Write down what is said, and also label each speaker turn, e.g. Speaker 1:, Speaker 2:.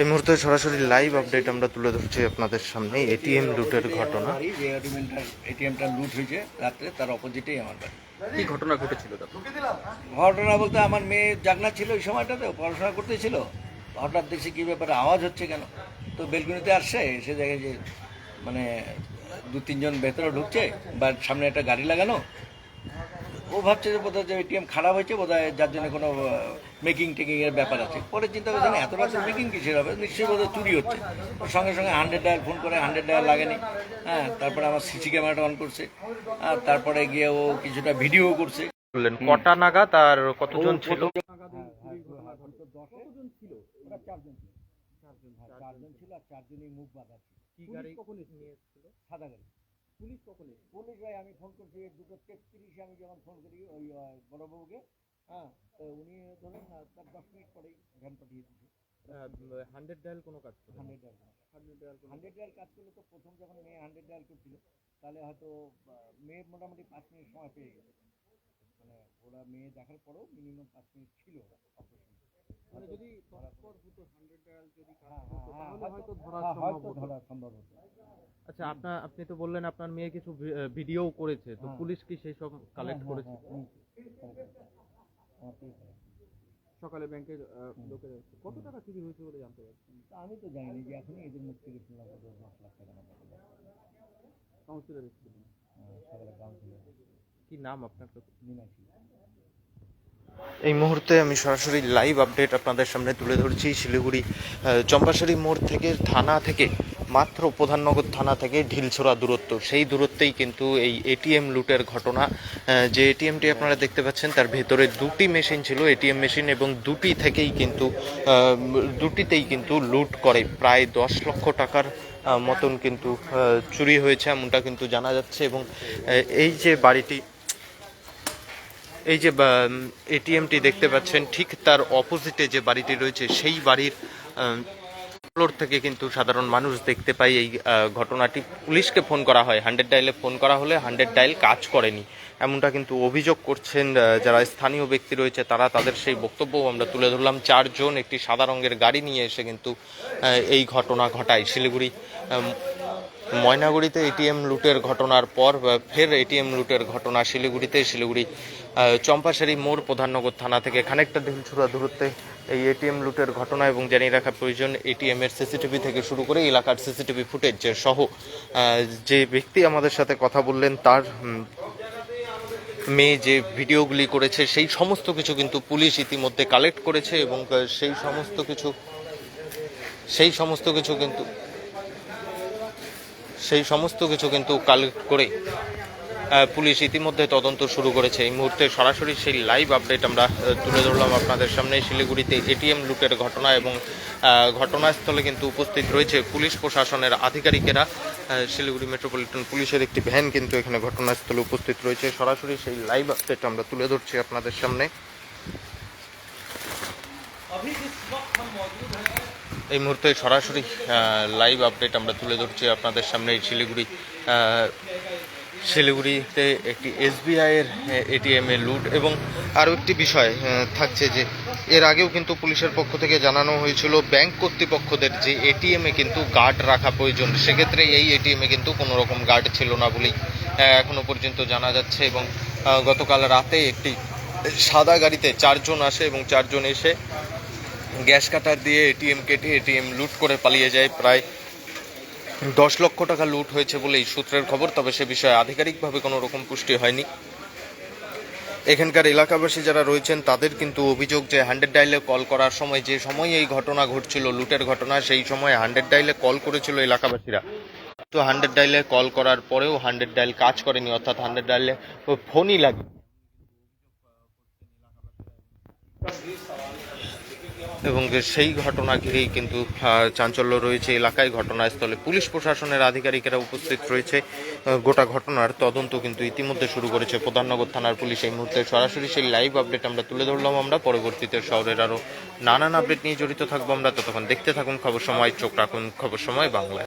Speaker 1: এই মুহূর্তে সরাসরি লাইভ আপডেট আমরা তুলে ধরছি আপনাদের সামনে এটিএম লুটের ঘটনা।
Speaker 2: এটিএমটা লুট হয়েছে রাত্রে তার অপোজিটেই আমার বাড়ি।
Speaker 3: কি ঘটনা ঘটেছিল
Speaker 2: ঘটনা বলতে আমার মেয়ে জাগনা ছিল ওই সময়টাতে পড়াশোনা করতেছিল হঠাৎ দেখছি কী ব্যাপারে আওয়াজ হচ্ছে কেন? তো বেলকুনিতে আসছে সে জায়গায় যে মানে দু তিনজন ভেতরে ঢুকছে বা সামনে একটা গাড়ি লাগানো ও ভাবছে যে বোধহয় যে এটিএম খারাপ হয়েছে বোধহয় যার জন্য কোনো মেকিং টেকিং এর ব্যাপার আছে। পরে চিন্তা করছে এত রাত্রে মেকিং কিসের হবে? নিশ্চয়ই বোধহয় চুরি হচ্ছে। ওর সঙ্গে সঙ্গে হান্ড্রেড ডায়াল ফোন করে হান্ড্রেড ডায়াল লাগেনি হ্যাঁ তারপরে আমার সিসি ক্যামেরাটা অন করছে। আর তারপরে গিয়ে ও কিছুটা ভিডিও করছে।
Speaker 1: বললেন কটা নাগাদ আর কতজন ছিল?
Speaker 2: চারজন ছিল। আর চারজনই মুখ বাঁধা
Speaker 3: কি গাড়ি? কখন
Speaker 2: সাদা গাড়ি।
Speaker 3: পুলিশ কখন?
Speaker 2: পুলিশ ভাই আমি ফোন করছি দুটো তেত্রিশে আমি যখন ফোন করি ওই বড়বাবুকে হ্যাঁ তো উনি ধরুন তার দশ মিনিট পরেই ভ্যান পাঠিয়ে দিয়েছে।
Speaker 3: হান্ড্রেড ডায়াল কোনো কাজ করে
Speaker 2: hundred dial
Speaker 3: hundred dial
Speaker 2: hundred dial কাজ করলে তো প্রথম যখন মেয়ে হান্ড্রেড ডায়াল করছিল তাহলে হয়তো আহ, মেয়ে মোটামুটি পাঁচ মিনিট সময় পেয়ে গেছে। মানে ওরা মেয়ে দেখার পরেও মিনিমাম পাঁচ মিনিট ছিল অপারেশন
Speaker 3: মানে যদি তৎপর হতো হান্ড্রেড ডায়াল যদি কাজ
Speaker 2: হ্যাঁ,
Speaker 3: করতো
Speaker 2: হ্যাঁ,
Speaker 3: তাহলে হয়তো ধরা
Speaker 2: হ্যাঁ, হয়তো ধরা সম্ভব হতো।
Speaker 3: আচ্ছা আপনার আপনি তো বললেন আপনার মেয়ে কিছু ভিডিও করেছে তো
Speaker 2: হ্যাঁ।
Speaker 3: পুলিশ কি সেই সব কালেক্ট
Speaker 2: হ্যাঁ,
Speaker 3: করেছে?
Speaker 2: হ্যাঁ, correct.
Speaker 3: সকালে ব্যাংকের লোকেরা কত টাকা চুরি হয়েছে বলে জানতে পারছেন
Speaker 2: আমি তো জানিনি যে এখনই এদের মুখ থেকে শুনলাম কত দশ লাখ টাকা না
Speaker 3: কাউন্সিলর
Speaker 2: সকালে কাউন্সিলর
Speaker 3: কি নাম আপনার তো?
Speaker 2: মীনাক্ষী
Speaker 1: এই মুহূর্তে আমি সরাসরি লাইভ আপডেট আপনাদের সামনে তুলে ধরছি শিলিগুড়ি আহ, চম্পাশাড়ি মোড় থেকে থানা থেকে মাত্র প্রধাননগর থানা থেকে ঢিলছোড়া দূরত্ব। সেই দূরত্বেই কিন্তু এই এটিএম লুটের ঘটনা যে এটিএমটি আপনারা দেখতে পাচ্ছেন, তার ভেতরে দুটি মেশিন ছিল, এটিএম মেশিন এবং দুটি থেকেই কিন্তু দুটিতেই কিন্তু লুট করে। প্রায় দশ লক্ষ টাকার মতন কিন্তু চুরি হয়েছে এমনটা কিন্তু জানা যাচ্ছে এবং এই যে বাড়িটি, এই যে এটিএমটি দেখতে পাচ্ছেন, ঠিক তার অপোজিটে যে বাড়িটি রয়েছে, সেই বাড়ির ফ্লোর থেকে কিন্তু সাধারণ মানুষ দেখতে পায় এই ঘটনাটি। পুলিশকে ফোন করা হয়। হান্ড্রেড ডাইলে ফোন করা হলে হান্ড্রেড ডাইল কাজ করেনি। এমনটা কিন্তু অভিযোগ করছেন যারা স্থানীয় ব্যক্তি রয়েছে তারা তাদের সেই বক্তব্য আমরা তুলে ধরলাম। চারজন একটি সাদা রঙের গাড়ি নিয়ে এসে কিন্তু এই ঘটনা ঘটায়। শিলিগুড়ি ময়নাগুড়িতে এটিএম লুটের ঘটনার পর ফের এটিএম লুটের ঘটনা শিলিগুড়িতে। শিলিগুড়ি আহ, চম্পাশাড়ি মোড় প্রধাননগর থানা থেকে খানিকটা ঢিলছুড়া দূরত্বে এই এটিএম লুটের ঘটনা এবং জানিয়ে রাখা প্রয়োজন, এটিএম এর সিসিটিভি থেকে শুরু করে এলাকার সিসিটিভি ফুটেজ সহ। যে ব্যক্তি আমাদের সাথে কথা বললেন, তার মেয়ে যে ভিডিওগুলি করেছে, সেই সমস্ত কিছু কিন্তু পুলিশ ইতিমধ্যে কালেক্ট করেছে এবং সেই সমস্ত কিছু, সেই সমস্ত কিছু কিন্তু, সেই সমস্ত কিছু কিন্তু কালেক্ট করে পুলিশ ইতিমধ্যে তদন্ত শুরু করেছে। এই মুহূর্তে সরাসরি সেই লাইভ আপডেট আমরা তুলে ধরলাম আপনাদের সামনে। শিলিগুড়িতে এটিএম লুটের ঘটনা এবং ঘটনাস্থলে কিন্তু উপস্থিত রয়েছে পুলিশ প্রশাসনের আধিকারিকেরা। শিলিগুড়ি মেট্রোপলিটন পুলিশের একটি ভ্যান কিন্তু এখানে ঘটনাস্থলে উপস্থিত রয়েছে। সরাসরি সেই লাইভ আপডেট আমরা তুলে ধরছি আপনাদের সামনে। এই মুহূর্তে সরাসরি লাইভ আপডেট আমরা তুলে ধরছি আপনাদের সামনে শিলিগুড়ি শিলিগুড়িতে একটি এসবিআই এর এটিএম লুট এবং আরও একটি বিষয় থাকছে যে এর আগেও কিন্তু পুলিশের পক্ষ থেকে জানানো হয়েছিল ব্যাংক কর্তৃপক্ষদের যে এটিএম এ কিন্তু গার্ড রাখা প্রয়োজন। সেক্ষেত্রে এই এটিএম এ কিন্তু কোনো রকম গার্ড ছিল না বলেই আহ, এখনও পর্যন্ত জানা যাচ্ছে এবং গতকাল রাতে একটি সাদা গাড়িতে চারজন আসে এবং চারজন এসে গ্যাস কাটার দিয়ে এটিএম কেটে এটিএম লুট করে পালিয়ে যায়। প্রায় দশ লক্ষ টাকা লুট হয়েছে বলেই সূত্রের খবর, তবে সে বিষয়ে আধিকারিকভাবে কোনো রকম পুষ্টি হয়নি। এখানকার এলাকাবাসী যারা রয়েছেন, তাদের কিন্তু অভিযোগ যে হান্ড্রেড ডাইলে কল করার সময়, যে সময় এই ঘটনা ঘটছিল, লুটের ঘটনা, সেই সময় হান্ড্রেড ডাইলে কল করেছিল এলাকাবাসীরা। তো হান্ড্রেড ডাইলে কল করার পরেও হান্ড্রেড ডাইল কাজ করেনি, অর্থাৎ হান্ড্রেড ডাইলে ফোনই লাগে এবং সেই ঘটনা ঘিরেই কিন্তু চাঞ্চল্য রয়েছে এলাকায় ঘটনাস্থলে। পুলিশ প্রশাসনের আধিকারিকেরা উপস্থিত রয়েছে। গোটা ঘটনার তদন্ত কিন্তু ইতিমধ্যে শুরু করেছে প্রধাননগর থানার পুলিশ। এই মুহূর্তে সরাসরি সেই লাইভ আপডেট আমরা তুলে ধরলাম আমরা। পরবর্তীতে শহরের আরও নানান আপডেট নিয়ে জড়িত থাকব আমরা। ততক্ষণ দেখতে থাকুন খবর সময়, চোখ রাখুন খবর সময় বাংলায়।